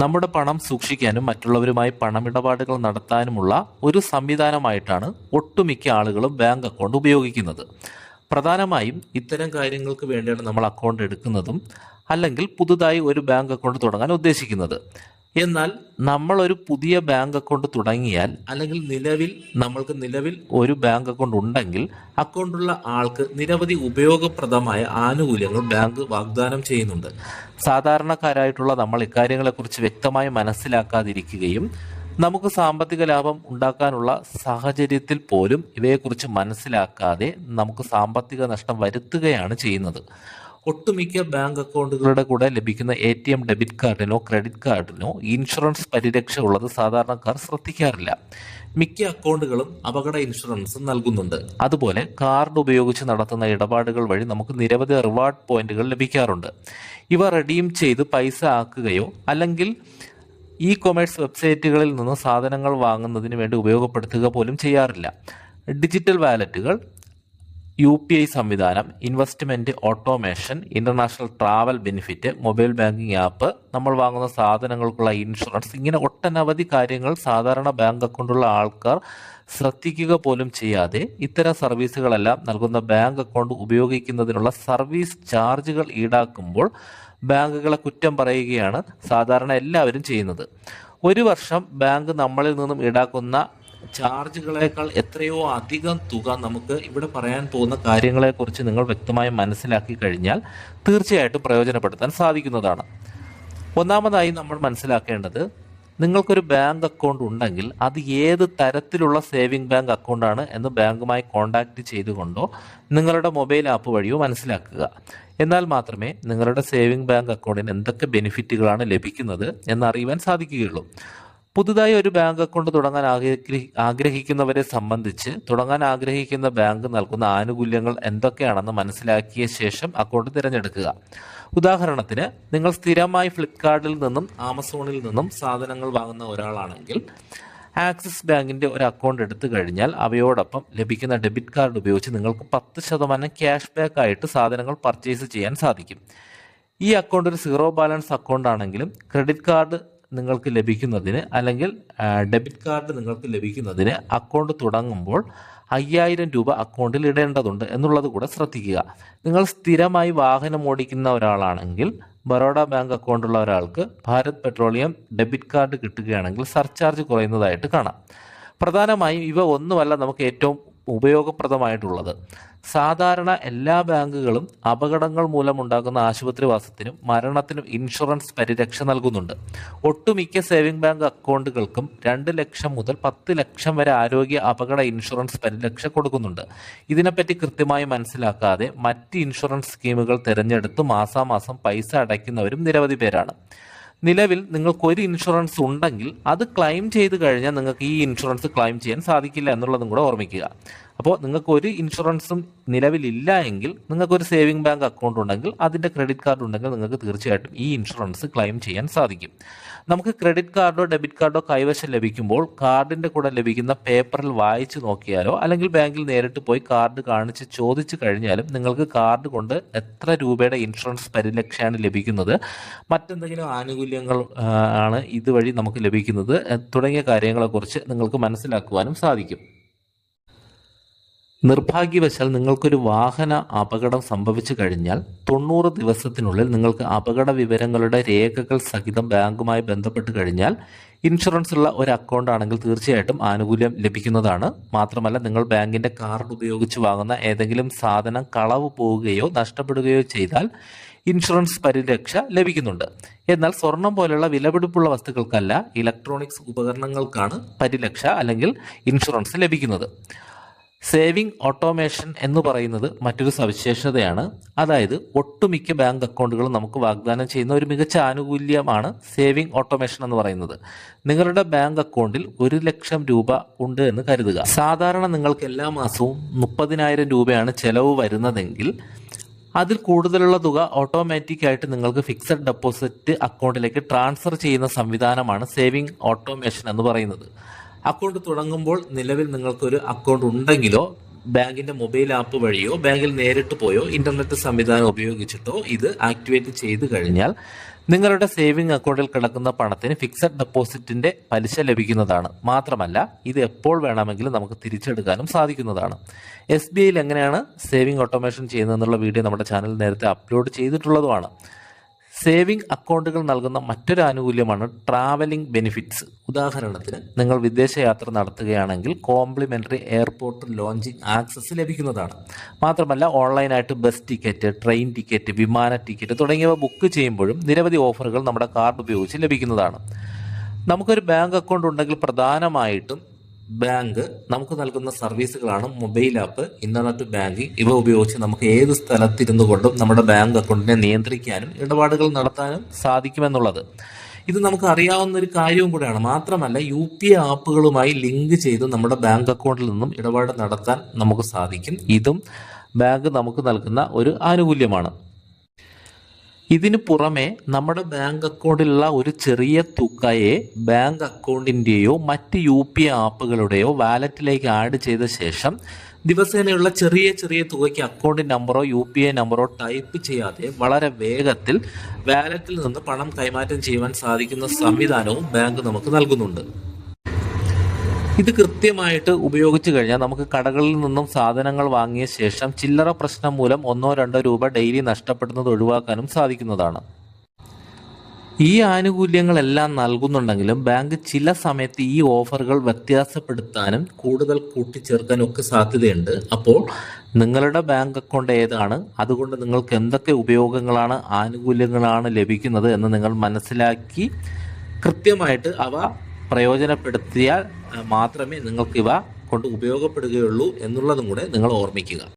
നമ്മുടെ പണം സൂക്ഷിക്കാനും മറ്റുള്ളവരുമായി പണമിടപാടുകൾ നടത്താനുമുള്ള ഒരു സംവിധാനമായിട്ടാണ് ഒട്ടുമിക്ക ആളുകളും ബാങ്ക് അക്കൗണ്ട് ഉപയോഗിക്കുന്നത്. പ്രധാനമായും ഇത്തരം കാര്യങ്ങൾക്ക് വേണ്ടിയാണ് നമ്മൾ അക്കൗണ്ട് എടുക്കുന്നതും അല്ലെങ്കിൽ പുതുതായി ഒരു ബാങ്ക് അക്കൗണ്ട് തുടങ്ങാൻ ഉദ്ദേശിക്കുന്നത്. എന്നാൽ നമ്മൾ ഒരു പുതിയ ബാങ്ക് അക്കൗണ്ട് തുടങ്ങിയാൽ അല്ലെങ്കിൽ നിലവിൽ നമ്മൾക്ക് നിലവിൽ ഒരു ബാങ്ക് അക്കൗണ്ട് ഉണ്ടെങ്കിൽ അക്കൗണ്ടുള്ള ആൾക്ക് നിരവധി ഉപയോഗപ്രദമായ ആനുകൂല്യങ്ങൾ ബാങ്ക് വാഗ്ദാനം ചെയ്യുന്നുണ്ട്. സാധാരണക്കാരായിട്ടുള്ള നമ്മൾ ഇക്കാര്യങ്ങളെക്കുറിച്ച് വ്യക്തമായി മനസ്സിലാക്കാതിരിക്കുകയും നമുക്ക് സാമ്പത്തിക ലാഭം ഉണ്ടാക്കാനുള്ള സാഹചര്യത്തിൽ പോലും ഇവയെക്കുറിച്ച് മനസ്സിലാക്കാതെ നമുക്ക് സാമ്പത്തിക നഷ്ടം വരുത്തുകയാണ് ചെയ്യുന്നത്. ഒട്ടുമിക്ക ബാങ്ക് അക്കൗണ്ടുകളുടെ കൂടെ ലഭിക്കുന്ന എ ടി എം ഡെബിറ്റ് കാർഡിനോ ക്രെഡിറ്റ് കാർഡിനോ ഇൻഷുറൻസ് പരിരക്ഷ ഉള്ളത് സാധാരണക്കാർ ശ്രദ്ധിക്കാറില്ല. മിക്ക അക്കൗണ്ടുകളും അപകട ഇൻഷുറൻസ് നൽകുന്നുണ്ട്. അതുപോലെ കാർഡ് ഉപയോഗിച്ച് നടത്തുന്ന ഇടപാടുകൾ വഴി നമുക്ക് നിരവധി റിവാർഡ് പോയിന്റുകൾ ലഭിക്കാറുണ്ട്. ഇവ റെഡീം ചെയ്ത് പൈസ ആക്കുകയോ അല്ലെങ്കിൽ ഇ കൊമേഴ്സ് വെബ്സൈറ്റുകളിൽ നിന്ന് സാധനങ്ങൾ വാങ്ങുന്നതിന് വേണ്ടി ഉപയോഗപ്പെടുത്തുക പോലും ചെയ്യാറില്ല. ഡിജിറ്റൽ വാലറ്റുകൾ യു പി ഐ സംവിധാനം investment automation international travel benefit mobile banking app നമ്മൾ വാങ്ങുന്ന സാധനങ്ങൾക്കുള്ള ഇൻഷുറൻസ് ഇങ്ങനെ ഒട്ടനവധി കാര്യങ്ങൾ സാധാരണ ബാങ്ക് അക്കൗണ്ടുള്ള ആൾക്കാർ ശ്രദ്ധിക്കുക പോലും ചെയ്യാതെ ഇത്തരം സർവീസുകളെല്ലാം നൽകുന്ന ബാങ്ക് അക്കൗണ്ട് ഉപയോഗിക്കുന്നതിനുള്ള സർവീസ് ചാർജുകൾ ഈടാക്കുമ്പോൾ ബാങ്കുകളെ കുറ്റം പറയുകയാണ് സാധാരണ എല്ലാവരും ചെയ്യുന്നത്. ഒരു വർഷം ബാങ്ക് നമ്മളിൽ നിന്നും ഈടാക്കുന്ന ചാർജുകളേക്കാൾ എത്രയോ അധികം തുക നമുക്ക് ഇവിടെ പറയാൻ പോകുന്ന കാര്യങ്ങളെക്കുറിച്ച് നിങ്ങൾ വ്യക്തമായി മനസ്സിലാക്കി കഴിഞ്ഞാൽ തീർച്ചയായിട്ടും പ്രയോജനപ്പെടുത്താൻ സാധിക്കുന്നതാണ്. ഒന്നാമതായി നമ്മൾ മനസ്സിലാക്കേണ്ടത് നിങ്ങൾക്കൊരു ബാങ്ക് അക്കൗണ്ട് ഉണ്ടെങ്കിൽ അത് ഏത് തരത്തിലുള്ള സേവിംഗ് ബാങ്ക് അക്കൗണ്ടാണ് എന്ന് ബാങ്കുമായി കോൺടാക്റ്റ് ചെയ്തുകൊണ്ടോ നിങ്ങളുടെ മൊബൈൽ ആപ്പ് വഴിയോ മനസ്സിലാക്കുക. എന്നാൽ മാത്രമേ നിങ്ങളുടെ സേവിംഗ് ബാങ്ക് അക്കൗണ്ടിന് എന്തൊക്കെ ബെനിഫിറ്റുകളാണ് ലഭിക്കുന്നത് എന്നറിയുവാൻ സാധിക്കുകയുള്ളൂ. പുതുതായി ഒരു ബാങ്ക് അക്കൗണ്ട് തുടങ്ങാൻ ആഗ്രഹി ആഗ്രഹിക്കുന്നവരെ സംബന്ധിച്ച് തുടങ്ങാൻ ആഗ്രഹിക്കുന്ന ബാങ്ക് നൽകുന്ന ആനുകൂല്യങ്ങൾ എന്തൊക്കെയാണെന്ന് മനസ്സിലാക്കിയ ശേഷം അക്കൗണ്ട് തിരഞ്ഞെടുക്കുക. ഉദാഹരണത്തിന് നിങ്ങൾ സ്ഥിരമായി ഫ്ലിപ്കാർട്ടിൽ നിന്നും ആമസോണിൽ നിന്നും സാധനങ്ങൾ വാങ്ങുന്ന ഒരാളാണെങ്കിൽ ആക്സിസ് ബാങ്കിന്റെ ഒരു അക്കൗണ്ട് എടുത്തു കഴിഞ്ഞാൽ അവയോടൊപ്പം ലഭിക്കുന്ന ഡെബിറ്റ് കാർഡ് ഉപയോഗിച്ച് നിങ്ങൾക്ക് പത്ത് ശതമാനം ക്യാഷ് ബാക്ക് ആയിട്ട് സാധനങ്ങൾ പർച്ചേസ് ചെയ്യാൻ സാധിക്കും. ഈ അക്കൗണ്ട് ഒരു സീറോ ബാലൻസ് അക്കൗണ്ട് ആണെങ്കിലും ക്രെഡിറ്റ് കാർഡ് നിങ്ങൾക്ക് ലഭിക്കുന്നതിന് അല്ലെങ്കിൽ ഡെബിറ്റ് കാർഡ് നിങ്ങൾക്ക് ലഭിക്കുന്നതിന് അക്കൗണ്ട് തുടങ്ങുമ്പോൾ അയ്യായിരം രൂപ അക്കൗണ്ടിൽ ഇടേണ്ടതുണ്ട് എന്നുള്ളത് കൂടെ ശ്രദ്ധിക്കുക. നിങ്ങൾ സ്ഥിരമായി വാഹനം ഓടിക്കുന്ന ഒരാളാണെങ്കിൽ ബറോഡ ബാങ്ക് അക്കൗണ്ടുള്ള ഒരാൾക്ക് ഭാരത് പെട്രോളിയം ഡെബിറ്റ് കാർഡ് കിട്ടുകയാണെങ്കിൽ സർചാർജ് കുറയുന്നതായിട്ട് കാണാം. പ്രധാനമായും ഇവ ഒന്നുമല്ല നമുക്ക് ഏറ്റവും ഉപയോഗപ്രദമായിട്ടുള്ളത്. സാധാരണ എല്ലാ ബാങ്കുകളും അപകടങ്ങൾ മൂലമുണ്ടാകുന്ന ആശുപത്രിവാസത്തിനും മരണത്തിനും ഇൻഷുറൻസ് പരിരക്ഷ നൽകുന്നുണ്ട്. ഒട്ടുമിക്ക സേവിംഗ് ബാങ്ക് അക്കൗണ്ടുകൾക്കും രണ്ട് ലക്ഷം മുതൽ പത്ത് ലക്ഷം വരെ ആരോഗ്യ അപകട ഇൻഷുറൻസ് പരിരക്ഷ കൊടുക്കുന്നുണ്ട്. ഇതിനെപ്പറ്റി കൃത്യമായി മനസ്സിലാക്കാതെ മറ്റ് ഇൻഷുറൻസ് സ്കീമുകൾ തിരഞ്ഞെടുത്ത് മാസാമാസം പൈസ അടയ്ക്കുന്നവരും നിരവധി പേരാണ്. നിലവിൽ നിങ്ങൾക്ക് ഒരു ഇൻഷുറൻസ് ഉണ്ടെങ്കിൽ അത് ക്ലെയിം ചെയ്ത് കഴിഞ്ഞാൽ നിങ്ങൾക്ക് ഈ ഇൻഷുറൻസ് ക്ലെയിം ചെയ്യാൻ സാധിക്കില്ല എന്നുള്ളതും കൂടെ ഓർമ്മിക്കുക. അപ്പോൾ നിങ്ങൾക്ക് ഒരു ഇൻഷുറൻസും നിലവിലില്ല എങ്കിൽ നിങ്ങൾക്ക് ഒരു സേവിംഗ് ബാങ്ക് അക്കൗണ്ട് ഉണ്ടെങ്കിൽ അതിന്റെ ക്രെഡിറ്റ് കാർഡ് ഉണ്ടെങ്കിൽ നിങ്ങൾക്ക് തീർച്ചയായിട്ടും ഈ ഇൻഷുറൻസ് ക്ലെയിം ചെയ്യാൻ സാധിക്കും. നമുക്ക് ക്രെഡിറ്റ് കാർഡോ ഡെബിറ്റ് കാർഡോ കൈവശം ലഭിക്കുമ്പോൾ കാർഡിന്റെ കൂടെ ലഭിക്കുന്ന പേപ്പറിൽ വായിച്ചു നോക്കിയാലോ അല്ലെങ്കിൽ ബാങ്കിൽ നേരിട്ട് പോയി കാർഡ് കാണിച്ച് ചോദിച്ചു കഴിഞ്ഞാലും നിങ്ങൾക്ക് കാർഡ് കൊണ്ട് എത്ര രൂപയുടെ ഇൻഷുറൻസ് പരിരക്ഷയാണ് ലഭിക്കുന്നത് മറ്റെന്തെങ്കിലും ആനുകൂല്യങ്ങൾ ആണ് ഇതുവഴി നമുക്ക് ലഭിക്കുന്നത് തുടങ്ങിയ കാര്യങ്ങളെക്കുറിച്ച് നിങ്ങൾക്ക് മനസ്സിലാക്കുവാനും സാധിക്കും. നിർഭാഗ്യവശാൽ നിങ്ങൾക്കൊരു വാഹന അപകടം സംഭവിച്ചു കഴിഞ്ഞാൽ തൊണ്ണൂറ് ദിവസത്തിനുള്ളിൽ നിങ്ങൾക്ക് അപകട വിവരങ്ങളുടെ രേഖകൾ സഹിതം ബാങ്കുമായി ബന്ധപ്പെട്ട് കഴിഞ്ഞാൽ ഇൻഷുറൻസ് ഉള്ള ഒരു അക്കൗണ്ട് ആണെങ്കിൽ തീർച്ചയായിട്ടും ആനുകൂല്യം ലഭിക്കുന്നതാണ്. മാത്രമല്ല നിങ്ങൾ ബാങ്കിന്റെ കാർഡ് ഉപയോഗിച്ച് വാങ്ങുന്ന ഏതെങ്കിലും സാധനം കളവ് പോവുകയോ നഷ്ടപ്പെടുകയോ ചെയ്താൽ ഇൻഷുറൻസ് പരിരക്ഷ ലഭിക്കുന്നുണ്ട്. എന്നാൽ സ്വർണം പോലുള്ള വിലപിടിപ്പുള്ള വസ്തുക്കൾക്കല്ല ഇലക്ട്രോണിക്സ് ഉപകരണങ്ങൾക്കാണ് പരിരക്ഷ അല്ലെങ്കിൽ ഇൻഷുറൻസ് ലഭിക്കുന്നത്. സേവിംഗ് ഓട്ടോമേഷൻ എന്ന് പറയുന്നത് മറ്റൊരു സവിശേഷതയാണ്. അതായത് ഒട്ടുമിക്ക ബാങ്ക് അക്കൗണ്ടുകളും നമുക്ക് വാഗ്ദാനം ചെയ്യുന്ന ഒരു മികച്ച ആനുകൂല്യമാണ് സേവിംഗ് ഓട്ടോമേഷൻ എന്ന് പറയുന്നത്. നിങ്ങളുടെ ബാങ്ക് അക്കൗണ്ടിൽ ഒരു ലക്ഷം രൂപ ഉണ്ട് എന്ന് കരുതുക. സാധാരണ നിങ്ങൾക്ക് എല്ലാ മാസവും മുപ്പതിനായിരം രൂപയാണ് ചെലവ് വരുന്നതെങ്കിൽ അതിൽ കൂടുതലുള്ള തുക ഓട്ടോമാറ്റിക്കായിട്ട് നിങ്ങൾക്ക് ഫിക്സഡ് ഡെപ്പോസിറ്റ് അക്കൗണ്ടിലേക്ക് ട്രാൻസ്ഫർ ചെയ്യുന്ന സംവിധാനമാണ് സേവിംഗ് ഓട്ടോമേഷൻ എന്ന് പറയുന്നത്. അക്കൗണ്ട് തുടങ്ങുമ്പോൾ നിലവിൽ നിങ്ങൾക്കൊരു അക്കൗണ്ട് ഉണ്ടെങ്കിലോ ബാങ്കിന്റെ മൊബൈൽ ആപ്പ് വഴിയോ ബാങ്കിൽ നേരിട്ട് പോയോ ഇന്റർനെറ്റ് സംവിധാനം ഉപയോഗിച്ചിട്ടോ ഇത് ആക്ടിവേറ്റ് ചെയ്ത് കഴിഞ്ഞാൽ നിങ്ങളുടെ സേവിംഗ് അക്കൗണ്ടിൽ കിടക്കുന്ന പണത്തിന് ഫിക്സഡ് ഡെപ്പോസിറ്റിന്റെ പലിശ ലഭിക്കുന്നതാണ്. മാത്രമല്ല ഇത് എപ്പോൾ വേണമെങ്കിലും നമുക്ക് തിരിച്ചെടുക്കാനും സാധിക്കുന്നതാണ്. എസ് ബി ഐയിൽ എങ്ങനെയാണ് സേവിംഗ് ഓട്ടോമേഷൻ ചെയ്യുന്നതെന്നുള്ള വീഡിയോ നമ്മുടെ ചാനൽ നേരത്തെ അപ്ലോഡ് ചെയ്തിട്ടുള്ളതുമാണ്. സേവിംഗ് അക്കൗണ്ടുകൾ നൽകുന്ന മറ്റൊരു ആനുകൂല്യമാണ് ട്രാവലിംഗ് ബെനിഫിറ്റ്സ്. ഉദാഹരണത്തിന് നിങ്ങൾ വിദേശയാത്ര നടത്തുകയാണെങ്കിൽ കോംപ്ലിമെന്ററി എയർപോർട്ട് ലോഞ്ചിങ് ആക്സസ് ലഭിക്കുന്നതാണ്. മാത്രമല്ല ഓൺലൈനായിട്ട് ബസ് ടിക്കറ്റ് ട്രെയിൻ ടിക്കറ്റ് വിമാന ടിക്കറ്റ് തുടങ്ങിയവ ബുക്ക് ചെയ്യുമ്പോഴും നിരവധി ഓഫറുകൾ നമ്മുടെ കാർഡ് ഉപയോഗിച്ച് ലഭിക്കുന്നതാണ്. നമുക്കൊരു ബാങ്ക് അക്കൗണ്ട് ഉണ്ടെങ്കിൽ പ്രധാനമായിട്ടും ബാങ്ക് നമുക്ക് നൽകുന്ന സർവീസുകളാണ് മൊബൈൽ ആപ്പ് ഇന്റർനെറ്റ് ബാങ്കിങ്. ഇവ ഉപയോഗിച്ച് നമുക്ക് ഏത് സ്ഥലത്തിരുന്നു കൊണ്ടും നമ്മുടെ ബാങ്ക് അക്കൗണ്ടിനെ നിയന്ത്രിക്കാനും ഇടപാടുകൾ നടത്താനും സാധിക്കുമെന്നുള്ളത്. ഇത് നമുക്ക് അറിയാവുന്ന ഒരു കാര്യവും കൂടെയാണ്. മാത്രമല്ല യു പി ആപ്പുകളുമായി ലിങ്ക് ചെയ്ത് നമ്മുടെ ബാങ്ക് അക്കൗണ്ടിൽ നിന്നും ഇടപാട് നടത്താൻ നമുക്ക് സാധിക്കും. ഇതും ബാങ്ക് നമുക്ക് നൽകുന്ന ഒരു ആനുകൂല്യമാണ്. ഇതിനു പുറമെ നമ്മുടെ ബാങ്ക് അക്കൗണ്ടിലുള്ള ഒരു ചെറിയ തുകയെ ബാങ്ക് അക്കൗണ്ടിന്റെയോ മറ്റ് യു പി ആപ്പുകളുടെയോ വാലറ്റിലേക്ക് ആഡ് ചെയ്ത ശേഷം ദിവസേനയുള്ള ചെറിയ ചെറിയ തുകയ്ക്ക് അക്കൗണ്ട് നമ്പറോ യു പി ഐ നമ്പറോ ടൈപ്പ് ചെയ്യാതെ വളരെ വേഗത്തിൽ വാലറ്റിൽ നിന്ന് പണം കൈമാറ്റം ചെയ്യുവാൻ സാധിക്കുന്ന സംവിധാനവും ബാങ്ക് നമുക്ക് നൽകുന്നുണ്ട്. ഇത് കൃത്യമായിട്ട് ഉപയോഗിച്ചു കഴിഞ്ഞാൽ നമുക്ക് കടകളിൽ നിന്നും സാധനങ്ങൾ വാങ്ങിയ ശേഷം ചില്ലറ പ്രശ്നം മൂലം ഒന്നോ രണ്ടോ രൂപ ഡെയിലി നഷ്ടപ്പെടുന്നത് ഒഴിവാക്കാനും സാധിക്കുന്നതാണ്. ഈ ആനുകൂല്യങ്ങളെല്ലാം നൽകുന്നുണ്ടെങ്കിലും ബാങ്ക് ചില സമയത്ത് ഈ ഓഫറുകൾ വ്യത്യാസപ്പെടുത്താനും കൂടുതൽ കൂട്ടിച്ചേർക്കാനും ഒക്കെ സാധ്യതയുണ്ട്. അപ്പോൾ നിങ്ങളുടെ ബാങ്ക് അക്കൗണ്ട് ഏതാണ്? അതുകൊണ്ട് നിങ്ങൾക്ക് എന്തൊക്കെ ഉപയോഗങ്ങളാണ് ആനുകൂല്യങ്ങളാണ് ലഭിക്കുന്നത് എന്ന് നിങ്ങൾ മനസ്സിലാക്കി കൃത്യമായിട്ട് അവ പ്രയോജനപ്പെടുത്തിയാൽ മാത്രമേ നിങ്ങൾക്കിവ കൊണ്ട് ഉപയോഗപ്പെടുകയുള്ളൂ എന്നുള്ളതും കൂടെ നിങ്ങൾ ഓർമ്മിക്കുക.